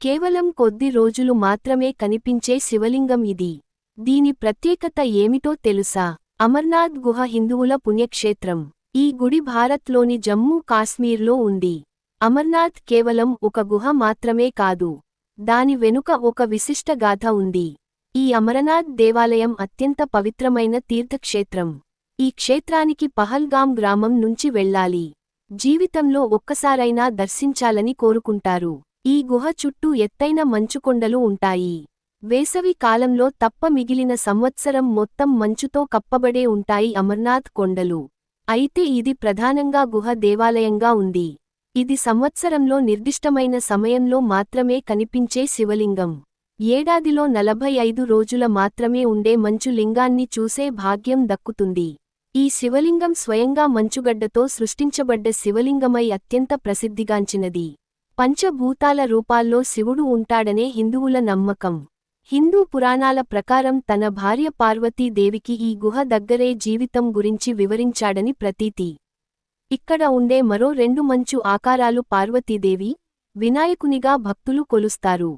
కేవలం కొద్ది రోజులు మాత్రమే కనిపించే శివలింగం ఇది. దీని ప్రత్యేకత ఏమిటో తెలుసా? అమర్నాథ్ గుహ హిందువుల పుణ్యక్షేత్రం. ఈ గుడి భారత్లోని జమ్మూ కాశ్మీర్లో ఉంది. అమర్నాథ్ కేవలం ఒక గుహ మాత్రమే కాదు. దాని వెనుక ఒక విశిష్ట గాథ ఉంది. ఈ అమరనాథ్ దేవాలయం అత్యంత పవిత్రమైన తీర్థక్షేత్రం. ఈ క్షేత్రానికి పహల్గాం గ్రామం నుంచి వెళ్ళాలి. జీవితంలో ఒక్కసారైనా దర్శించాలని కోరుకుంటారు. ఈ గుహ చుట్టూ ఎత్తైన మంచుకొండలు ఉంటాయి. వేసవి కాలంలో తప్ప మిగిలిన సంవత్సరం మొత్తం మంచుతో కప్పబడే ఉంటాయి అమర్నాథ్ కొండలు. అయితే ఇది ప్రధానంగా గుహ దేవాలయంగా ఉంది. ఇది సంవత్సరంలో నిర్దిష్టమైన సమయంలో మాత్రమే కనిపించే శివలింగం. ఏడాదిలో నలభై ఐదు రోజుల మాత్రమే ఉండే మంచు లింగాన్ని చూసే భాగ్యం దక్కుతుంది. ఈ శివలింగం స్వయంగా మంచుగడ్డతో సృష్టించబడ్డ శివలింగమై అత్యంత ప్రసిద్ధిగాంచినది. పంచభూతాల రూపాల్లో శివుడు ఉంటాడనే హిందువుల నమ్మకం. హిందూ పురాణాల ప్రకారం తన భార్య పార్వతీదేవికి ఈ గుహ దగ్గరే జీవితం గురించి వివరించాడని ప్రతీతి. ఇక్కడ ఉండే మరో రెండు మంచు ఆకారాలు పార్వతీదేవి వినాయకునిగా భక్తులు కొలుస్తారు.